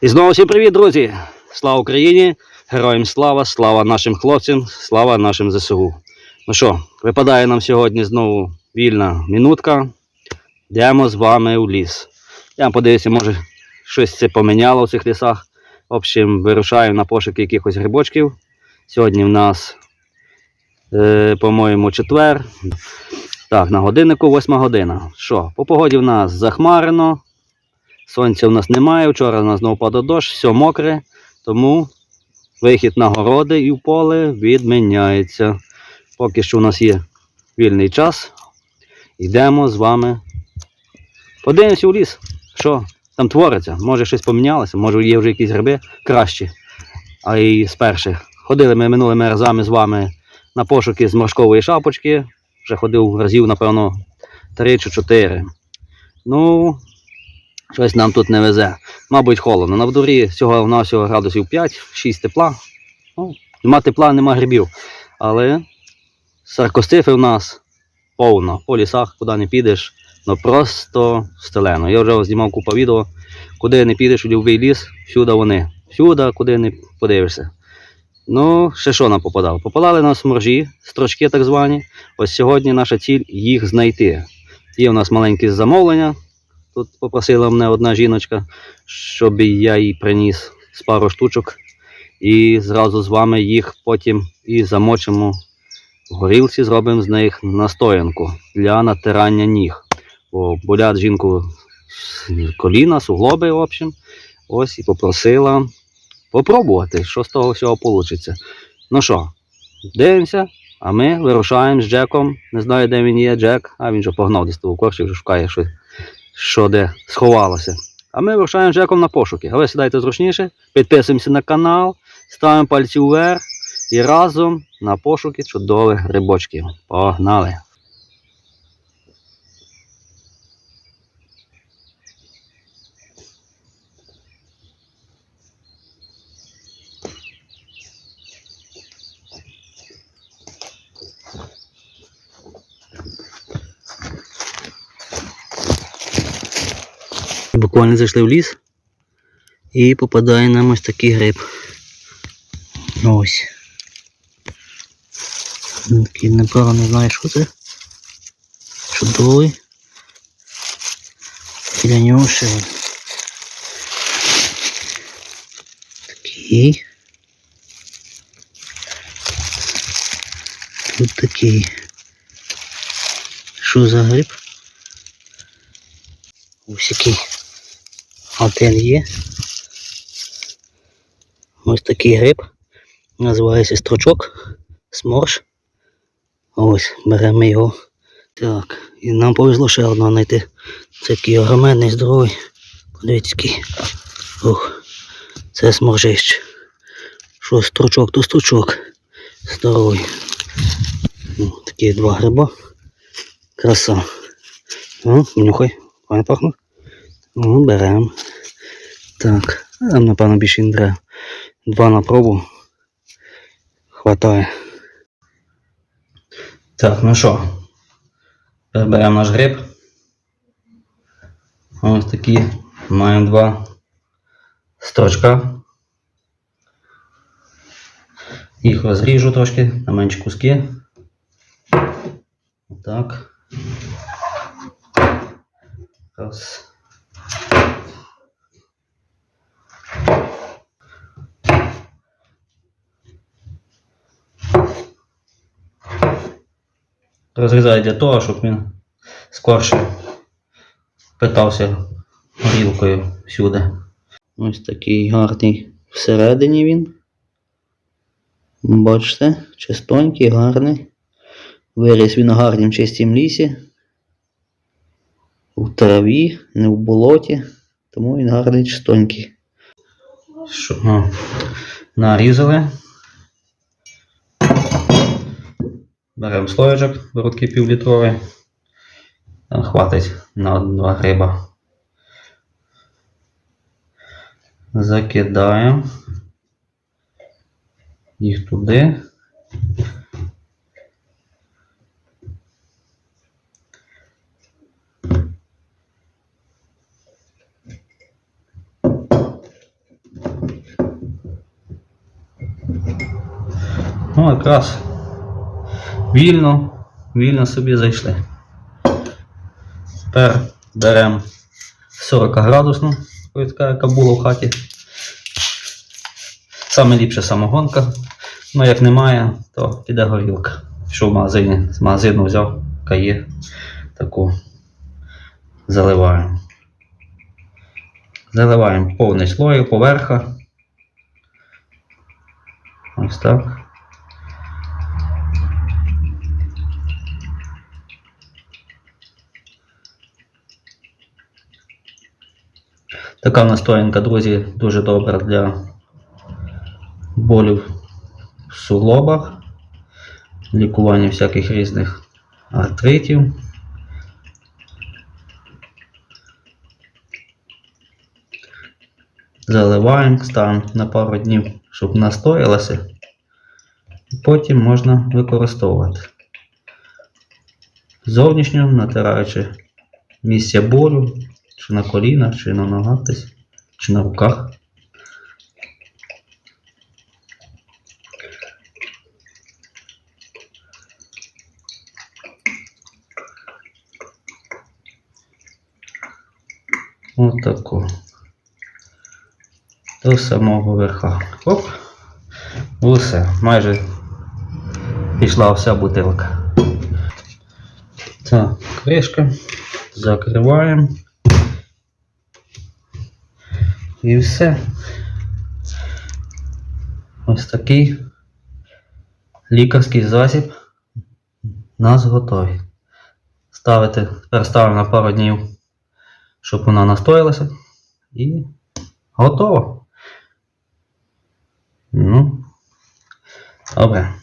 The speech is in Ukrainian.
І знову всім привіт, друзі! Слава Україні! Героям слава, слава нашим хлопцям, слава нашим ЗСУ. Ну що, випадає нам сьогодні знову вільна минутка. Йдемо з вами у ліс. Я подивлюся, може щось це поміняло в цих лісах. В общем, вирушаємо на пошуки якихось грибочків. Сьогодні в нас, е, по-моєму, четвер. Так, на годиннику 8 година. Що, по погоді в нас захмарено. Сонця в нас немає, вчора у нас знову падав дощ, все мокре, тому вихід на городи і в поле відміняється. Поки що у нас є вільний час. Йдемо з вами. Подивимося у ліс, що там твориться. Може щось помінялося, може є вже якісь гриби кращі. А і з перших. Ходили ми минулими разами з вами на пошуки з моршкової шапочки. Вже ходив разів, напевно, 3 чи 4. Ну, Щось нам тут не везе. Мабуть, холодно. На дворі всього на всього градусів 5-6 тепла. Ну, нема тепла, нема грибів. Але саркостифи в нас повно. По лісах, куди не підеш, ну просто стелено. Я вже знімав купу відео, куди не підеш у любий ліс, всюди вони. Всюди, куди не подивишся. Ну, ще що нам попадало? Попадали нам сморжі, строчки так звані. Ось сьогодні наша ціль їх знайти. Є у нас маленькі замовлення. Тут попросила мене одна жіночка, щоб я їй приніс з пару штучок. І зразу з вами їх потім і замочимо в горілці, зробимо з них настоянку для натирання ніг. Бо болять жінку з коліна, суглоби, в общем. Ось і попросила попробувати, що з того всього вийде. Ну що, дивимося, а ми вирушаємо з Джеком. Не знаю, де він є, Джек, а він же погнав десь того корчі, вже шукає щось що де сховалося. А ми вирушаємо Жеком на пошуки. А ви сідайте зручніше, підписуємося на канал, ставимо пальці вверх і разом на пошуки чудових рибочків. Погнали! Буквально зайшли в ліс і попадає нам ось такий гриб. Ось. Такий, напевно, не знаю, що це. Чудовий. Біля нього ще. Такий. Тут такий. Що за гриб? Ось який. Один є. Ось такий гриб. Називається строчок. Сморж. Ось, беремо його. Так, і нам повезло ще одного знайти. Це такий огроменний, здоровий. Подивіться який. Ух, це сморжище. Що стручок, то стручок. Здоровий. Ну, такі два гриба. Краса. Ну, нюхай. Пахнуть. Ну, беремо. Так, напевно, більше не треба. Два на пробу. Хватає. Так, ну що, беремо наш гриб. Ось такі. Маємо два строчка. Їх розріжу трошки на менші куски. Так. Раз. Розрізаю для того, щоб він скорше питався горілкою всюди. Ось такий гарний всередині він. Бачите, чистонький, гарний. Виріс він у гарнім чистім лісі. У траві, не в болоті, тому він гарний чистонький. Що, нарізали. Беремо слоєчок, бородки півлітровий. Там хватить на два гриба. Закидаємо їх туди. Ну, якраз вільно, вільно собі зайшли. Тепер беремо 40 градусну, ось яка була в хаті. Саме ліпше самогонка. Ну, як немає, то піде горілка. Що в магазині з магазину взяв, яка є таку. Заливаємо. Заливаємо повний слой поверха. Ось так. Така настоянка, друзі, дуже добра для болів в суглобах, лікування всяких різних артритів. Заливаємо, ставимо на пару днів, щоб настоялося. Потім можна використовувати. Зовнішньо натираючи місця болю, чи на колінах, чи на ногах десь, чи на руках. Отако. До самого верха. Оп. Усе, майже пішла вся бутилка. Так, кришка. Закриваємо. І все. Ось такий лікарський засіб у нас готовий. Ставити, тепер ставимо на пару днів, щоб вона настоялася. І готово. Ну, добре.